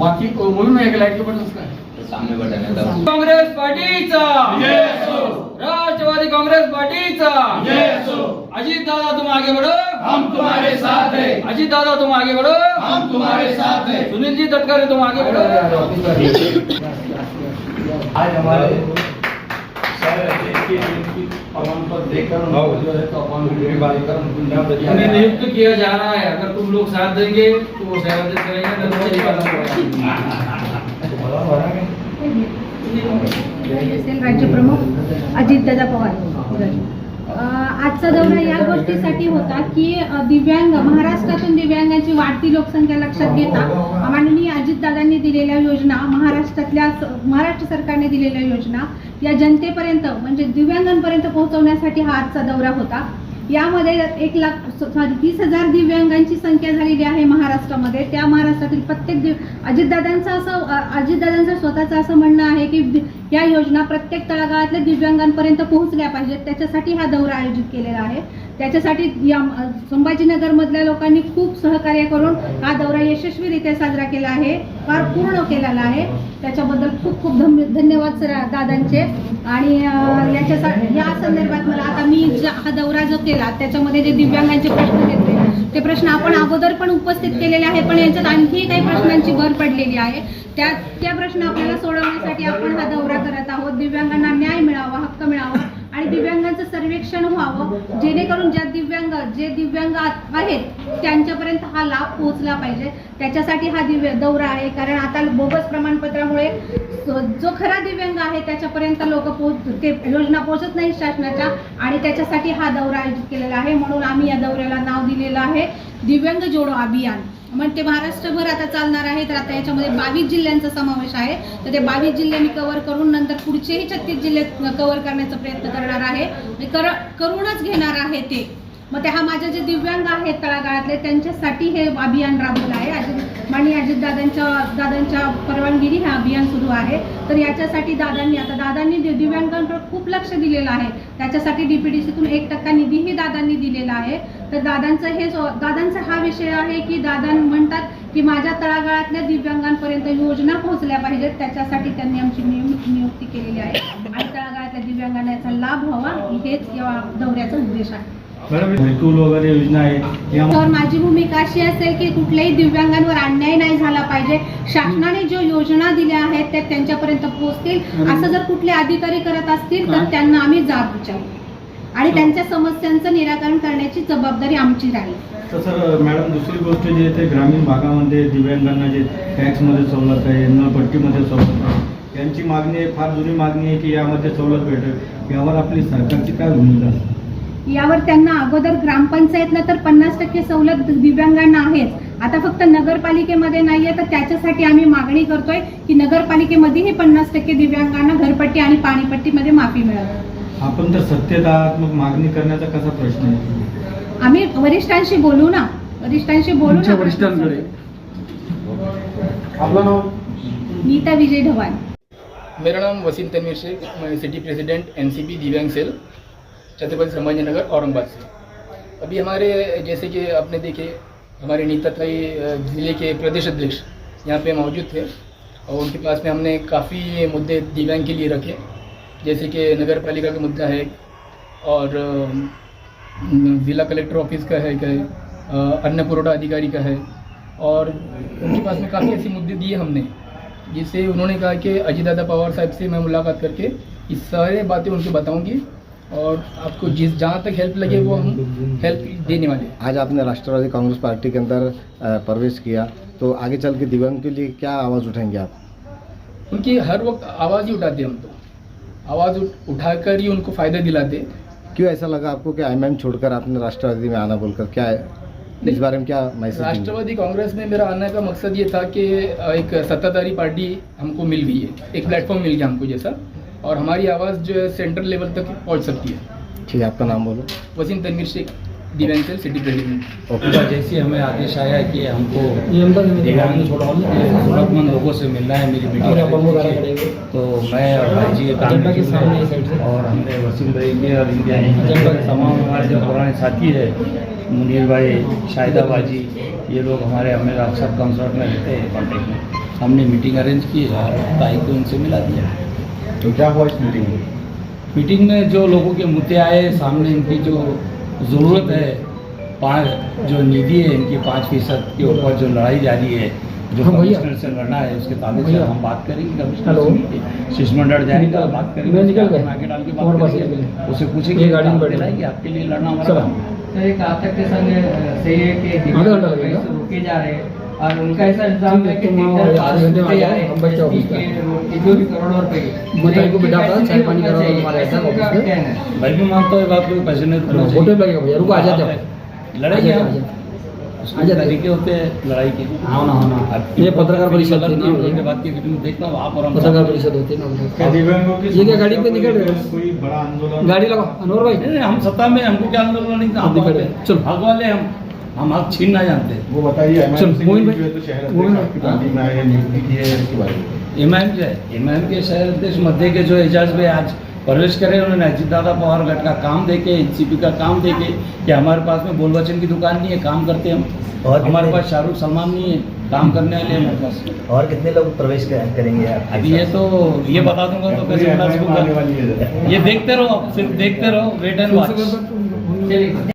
बाकी म्हणून एक लाइट पडतच काय? सामने बटन है दबाओ काँग्रेस पार्टीचा. राष्ट्रवादी काँग्रेस पार्टीचा. अजित दादा तुम आगे बढ़ो. हम तुम्हारे साथ हैं. अजित दादा तुम आगे बढ़ो. हम तुम्हारे साथ हैं. सुनील जी तटकरे तुम आगे बढ़ो. आज हमारे उन्हें। नियुक्त किया जा रहा है। अगर तुम लोग साथ देंगे तो वो करेंगे नहीं तो मुझे निकालना पड़ेगा। असेल राज्यप्रमुख अजितदादा पवार आजचा दौरा या गोष्टीसाठी होता की दिव्यांग महाराष्ट्रातून दिव्यांगांची वाढती लोकसंख्या लक्षात घेता माननीय अजितदादांनी दिलेल्या योजना महाराष्ट्रातल्या महाराष्ट्र सरकारने दिलेल्या योजना या जनतेपर्यंत म्हणजे दिव्यांगांपर्यंत पोहोचवण्यासाठी हा आजचा दौरा होता. यामध्ये एक लाख वीस तीस हजार दिव्यांगांची संख्या झालेली आहे महाराष्ट्रामध्ये. त्या महाराष्ट्रातील प्रत्येक दिव अजितदादांचं असं अजितदादांचं स्वतःचं असं म्हणणं आहे की या योजना प्रत्येक तळागाळातल्या दिव्यांगांपर्यंत पोहोचल्या पाहिजेत. त्याच्यासाठी हा दौरा आयोजित केलेला आहे. त्याच्यासाठी या संभाजीनगरमधल्या लोकांनी खूप सहकार्य करून हा दौरा यशस्वीरित्या साजरा केला आहे फार पूर्ण केलेला आहे. त्याच्याबद्दल खूप खूप धन धन्यवाद सर दादांचे. आणि याच्यासाठी या संदर्भात मला आता मी ज- हा दौरा जो केला त्याच्यामध्ये जे दिव्यांगांचे प्रश्न घेतले ते प्रश्न आपण अगोदर पण उपस्थित केलेले आहे पण यांच्यात आणखी काही प्रश्नांची भर पडलेली आहे. त्या त्या प्रश्न आपल्याला सोडवण्यासाठी आपण हा दौरा करत आहोत. दिव्यांगांना न्याय मिळावा. दिव्यांगांचं व्हावं जेणेकरून ज्या दिव्यांग जे दिव्यांग आहेत त्यांच्यापर्यंत हा लाभ पोहोचला पाहिजे. त्याच्यासाठी हा दिव्य दौरा आहे. कारण आता बोगस प्रमाणपत्रामुळे जो खरा दिव्यांग आहे त्याच्यापर्यंत लोक पोहोच ते योजना पोहोचत नाही शासनाच्या आणि त्याच्यासाठी हा दौरा आयोजित केलेला आहे. म्हणून आम्ही या दौऱ्याला नाव दिलेलं आहे. दिव्यांग जोडो अभियान. मग ते महाराष्ट्रभर आता चालणार आहे. तर आता याच्यामध्ये बावीस जिल्ह्यांचा समावेश आहे. तर ते बावीस जिल्हे मी कव्हर करून नंतर पुढचेही छत्तीस जिल्हे कव्हर करण्याचा प्रयत्न करणार आहे. मी कर करूनच घेणार आहे ते. मग ते हा माझे जे दिव्यांग आहेत तळागाळातले त्यांच्यासाठी हे अभियान राबवलं आहे. अजित माननीय अजितदादांच्या दादांच्या परवानगीने हे अभियान सुरू आहे. तर याच्यासाठी दादांनी आता दादांनी दिव्यांगांकडे खूप लक्ष दिलेलं आहे. त्याच्यासाठी डीपीडीसीतून एक टक्का निधीही दादांनी दिलेला आहे. तर दादांचं हे दादांचा हा विषय आहे की दादा म्हणतात की माझ्या तळागाळातल्या दिव्यांगांपर्यंत योजना पोहोचल्या पाहिजेत त्याच्यासाठी त्यांनी आमची नियुक्- नियुक्ती केलेली आहे. आणि तळागाळातल्या दिव्यांगांना याचा लाभ व्हावा हेच या दौऱ्याचा उद्देश आहे. तर माझी भूमिका अशी असेल की कुठल्याही दिव्यांगांवर अन्याय नाही झाला पाहिजे. शासनाने जो योजना दिल्या आहेत त्या त्यांच्यापर्यंत पोहोचतील. असं जर कुठले अधिकारी करत असतील तर त्यांना आम्ही जाब विचारू. आणि त्यांच्या समस्यांचं निराकरण करण्याची जबाबदारी आमची राहील. तर सर मॅडम दुसरी गोष्ट जी आहे ते ग्रामीण भागामध्ये दिव्यांगांना जे टॅक्समध्ये सवलत आहे नळपट्टीमध्ये सवलत आहे यांची मागणी आहे फार जुनी मागणी आहे की यामध्ये सवलत भेटेल. यावर आपली सरकारची काय भूमिका आहे? यावर त्यांना अगोदर ग्रामपंचायतला तर पन्नास टक्के सवलत दिव्यांगांना आहेच. आता फक्त नगरपालिकेमध्ये नाहीये तर त्याच्यासाठी आम्ही मागणी करतोय की नगरपालिकेमध्येही पन्नास टक्के दिव्यांगांना घरपट्टी आणि पाणीपट्टीमध्ये माफी मिळावी. आपण तर सत्तेत आहात मग मागणी करण्याचा कसा प्रश्न आहे? आम्ही वरिष्ठांशी बोलू ना? वरिष्ठांशी बोलू ना? वरिष्ठांकडे. आपलं नाव? नीता विजय ढवाण मेरा नाम वसीम तनवीर शेख मैं सिटी प्रेसिडेंट एनसीपी दिव्यांग सेल छत्रपति संभाजी नगर औरंगाबाद से। अभी हमारे जैसे कि आपने देखे हमारे नीता अ, जिले के प्रदेश अध्यक्ष यहाँ पे मौजूद थे और उनके पास में हमने काफ़ी मुद्दे दिव्यांग के लिए रखे। जैसे कि नगर पालिका का मुद्दा है और ज़िला कलेक्टर ऑफ़िस का है क्या है अन्न पुरोठा अधिकारी का है और उनके पास में काफ़ी ऐसे मुद्दे दिए हमने जिससे उन्होंने कहा कि अजय दादा पवार साहब से मैं मुलाकात करके ये सारे बातें उनको बताऊँगी और आपको जिस जहाँ तक हेल्प लगे वो हम हेल्प देने वाले आज आपने राष्ट्रवादी कांग्रेस पार्टी के अंदर प्रवेश किया तो आगे चल के दिव्यांग के लिए क्या आवाज़ उठाएँगे आप? उनकी हर वक्त आवाज़ ही उठाते हम तो। आवाज़ उठ उठाकर ही उनको फ़ायदा दिलाते। क्यों ऐसा लगा आपको कि आई छोड़कर आपने राष्ट्रवादी में आना बोलकर? क्या है? इस बारे में क्या मैसेज राष्ट्रवादी कांग्रेस में मेरा आने का मकसद ये था कि एक सत्ताधारी पार्टी हमको मिल गई है एक प्लेटफॉर्म मिल गया हमको जैसा और हमारी आवाज़ जो है सेंट्रल लेवल तक पहुँच सकती है। ठीक है आपका नाम बोलो। Wasim Tanveer Shaikh. Cell city president okay जैसे हमें आदेश आया कि हमको जरूरतमंद लोगों से मिलना है मेरी मीटिंग तो मैं और भाई जी के सामने और हमने वसीम भाई के और इनके तमाम हमारे जो पुराने साथी है मुनीर भाई शाहिदा बाजी ये लोग हमारे हमें अक्सर कंसर्ट में रहते हैं कॉन्टेक्ट में। हमने मीटिंग अरेंज की और ताई को उनसे मिला दिया तो क्या हुआ इस मीटिंग में? मीटिंग में जो लोगों के मुद्दे आए सामने इनकी जो ज़रूरत है पाँच जो निधि है इनकी पाँच फ़ीसद के ऊपर जो लड़ाई जारी है जो हाँ, कमिश्नर से लड़ना है उसके ताल्लुक से हम बात करेंगे कमिश्नर। से। शिष्टमंडल जाएगा बात करेंगे निकल गए आगे डाल के बात करेंगे उसे पूछेंगे गाड़ी में आप बैठे। कि आपके लिए लड़ना हमारा। काम है सर एक आतंक के संग सही है कि रोके जा रहे हैं और उनका ऐसा इल्ज़ाम है? कि भाई भी मानता है पैसे नहीं करना लगेगा रुको आ जाते लड़ाई है होते हैं लड़ाई के। ना ना ये पत्रकार परिषद थी ना देखता हूँ आप और है। हम सत्ता में हमको क्या आंदोलन नहीं था? चलो। भाग वाले हम। हम हक छीनना जानते। हैं वो बताइए MIMC मोहिन ने जो है तो हैं, नियुक्ति की इसके बारे में। इमाम जो है? इमाम के शहर अध्यक्ष मध्य के जो एजाज में आज प्रवेश करे उन्होंने अजीत दादा पवार गढ़ का काम देके एनसीपी का काम देके कि हमारे पास में बोल वचन की दुकान नहीं है काम करते हम। और हमारे पास शाहरुख सलमान नहीं है काम करने वाले हमारे पास। और कितने लोग प्रवेश करेंगे अभी ये तो ये बता दूँगा तो कैसे है। ये देखते रहो सिर्फ़ देखते रहो वेट एंड वॉच